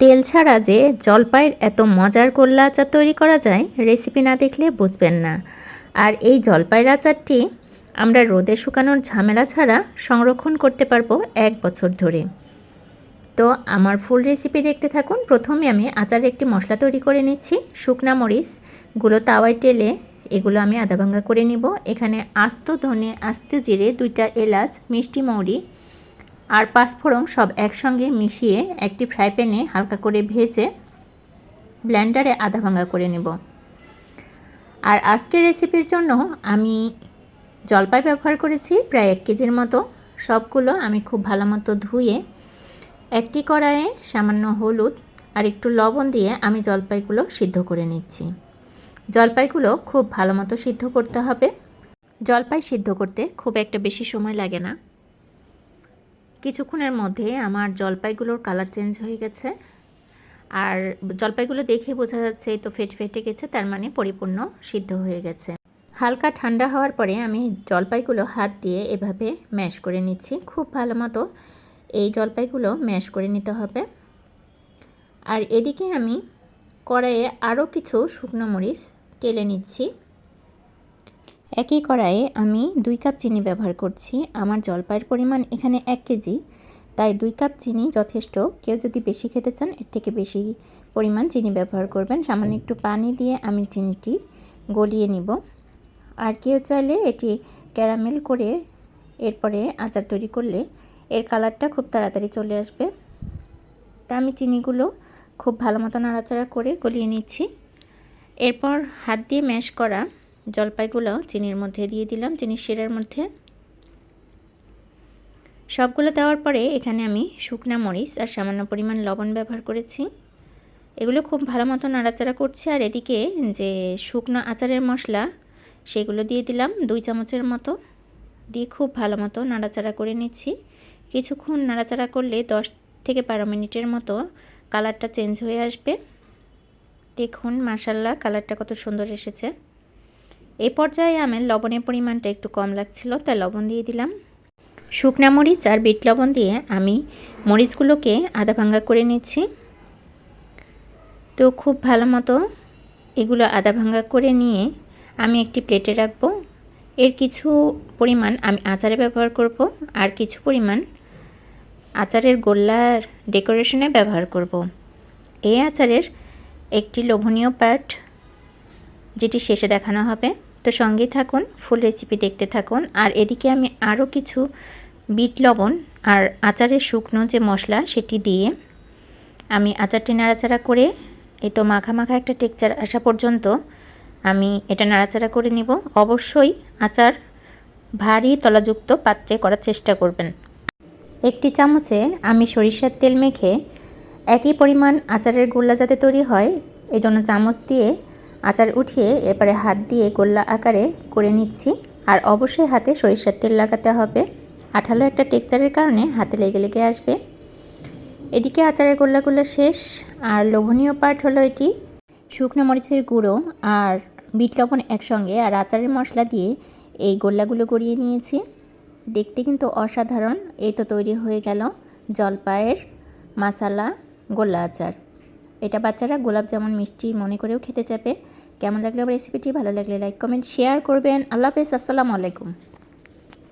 তেল ছাড়া যে জলপাইয়ের এত মজার গোল্লা আচার তৈরি করা যায় রেসিপি না দেখলে বুঝবেন না। আর এই জলপাইয়ের আচারটি আমরা রোদে শুকানোর ঝামেলা ছাড়া সংরক্ষণ করতে পারব এক বছর ধরে। তো আমার ফুল রেসিপি দেখতে থাকুন। প্রথমে আমি আচারের একটি মশলা তৈরি করে নিচ্ছি, শুকনা মরিচগুলো তাওয়ায় টেলে এগুলো আমি আধা ভাঙ্গা করে নিব। এখানে আস্ত ধনে, আস্ত জিরে, দুইটা এলাচ, মিষ্টি মৌরি আর পাঁচফোড়ন সব একসঙ্গে মিশিয়ে একটি ফ্রাই প্যানে হালকা করে ভেজে ব্ল্যান্ডারে আধা ভাঙ্গা করে নেব। আর আজকের রেসিপির জন্য আমি জলপাই ব্যবহার করেছি প্রায় এক কেজির মতো। সবগুলো আমি খুব ভালো মতো ধুয়ে একটি কড়াইয়ে সামান্য হলুদ আর একটু লবণ দিয়ে আমি জলপাইগুলো সিদ্ধ করে নিচ্ছি। জলপাইগুলো খুব ভালো মতো সিদ্ধ করতে হবে। জলপাই সিদ্ধ করতে খুব একটা বেশি সময় লাগে না। কিছুক্ষণের মধ্যে আমার জলপাইগুলোর কালার চেঞ্জ হয়ে গেছে। আর জলপাইগুলো দেখে বোঝা যাচ্ছে এই তো ফেটে ফেটে গেছে, তার মানে পরিপূর্ণ সিদ্ধ হয়ে গেছে। হালকা ঠান্ডা হওয়ার পরে আমি জলপাইগুলো হাত দিয়ে এভাবে ম্যাশ করে নিচ্ছি। খুব ভালো মতো এই জলপাইগুলো ম্যাশ করে নিতে হবে। আর এদিকে আমি কড়াইয়ে আরও কিছু শুকনো মরিচ টেলে নিচ্ছি। একই কড়াইয়ে আমি দুই কাপ চিনি ব্যবহার করছি। আমার জলপাইয়ের পরিমাণ এখানে এক কেজি, তাই দুই কাপ চিনি যথেষ্ট। কেউ যদি বেশি খেতে চান, এর থেকে বেশি পরিমাণ চিনি ব্যবহার করবেন। সামান্য একটু পানি দিয়ে আমি চিনিটি গলিয়ে নিব। আর কেউ চাইলে এটি ক্যারামেল করে এরপরে আচার তৈরি করলে এর কালারটা খুব তাড়াতাড়ি চলে আসবে। তা আমি চিনিগুলো খুব ভালো মতো নাড়াচাড়া করে গলিয়ে নিচ্ছি। এরপর হাত দিয়ে ম্যাশ করা জলপাইগুলো চিনির মধ্যে দিয়ে দিলাম, চিনির শিরার মধ্যে। সবগুলো দেওয়ার পরে এখানে আমি শুকনা মরিচ আর সামান্য পরিমাণ লবণ ব্যবহার করেছি। এগুলো খুব ভালো মতো নাড়াচাড়া করছি আর এদিকে যে শুকনো আচারের মশলা, সেগুলো দিয়ে দিলাম দুই চামচের মতো। দিয়ে খুব ভালো মতো নাড়াচাড়া করে নিচ্ছি। কিছুক্ষণ নাড়াচাড়া করলে দশ থেকে বারো মিনিটের মতো কালারটা চেঞ্জ হয়ে আসবে। দেখুন মাসাল্লা কালারটা কত সুন্দর এসেছে। এই পর্যায়ে আমার লবণের পরিমাণটা একটু কম লাগছিল, তাই লবণ দিয়ে দিলাম। শুকনা মরিচ আর বিট লবণ দিয়ে আমি মরিচগুলোকে আধা ভাঙ্গা করে নিচ্ছি। তো খুব ভালো মতো এগুলো আধা ভাঙ্গা করে নিয়ে আমি একটি প্লেটে রাখব। এর কিছু পরিমাণ আমি আচারে ব্যবহার করব আর কিছু পরিমাণ আচারের গোল্লার ডেকোরেশনে ব্যবহার করব। এই আচারের একটি লোভনীয় পার্ট, যেটি শেষে দেখানো হবে। তো সঙ্গে থাকুন, ফুল রেসিপি দেখতে থাকুন। আর এদিকে আমি আরও কিছু বিট লবণ আর আচারের শুকনো যে মশলা সেটি দিয়ে আমি আচারটি নাড়াচাড়া করে, এই তো মাখা মাখা একটা টেকচার আসা পর্যন্ত আমি এটা নাড়াচাড়া করে নিব। অবশ্যই আচার ভারী তলাযুক্ত পাত্রে করার চেষ্টা করবেন। একটি চামচে আমি সরিষার তেল মেখে একই পরিমাণ আচারের গোল্লা যাতে তৈরি হয় এই জন্য চামচ দিয়ে আচার উঠিয়ে এবারে হাত দিয়ে গোল্লা আকারে করে নিচ্ছি। আর অবশ্যই হাতে সরিষার তেল লাগাতে হবে। আঠালো একটা টেক্সচারের কারণে হাতে লেগে লেগে আসবে। এদিকে আচারের গোল্লাগুলো শেষ। আর লোভনীয় পার্ট হলো এটি। শুকনো মরিচের গুঁড়ো আর বিট লবণ একসঙ্গে আর আচারের মশলা দিয়ে এই গোল্লাগুলো গড়িয়ে নিয়েছি। দেখতে কিন্তু অসাধারণ। এই তো তৈরি হয়ে গেল জলপাইয়ের মাসালা গোল্লা আচার। এটা বাচ্চারা গোলাপ জামুন মিষ্টি মনে করেও খেতে চাবে কেমন লাগল রেসিপিটি ভালো লাগলে লাইক কমেন্ট শেয়ার করবেন। আল্লাহ হাফেজ, আসসালামু আলাইকুম।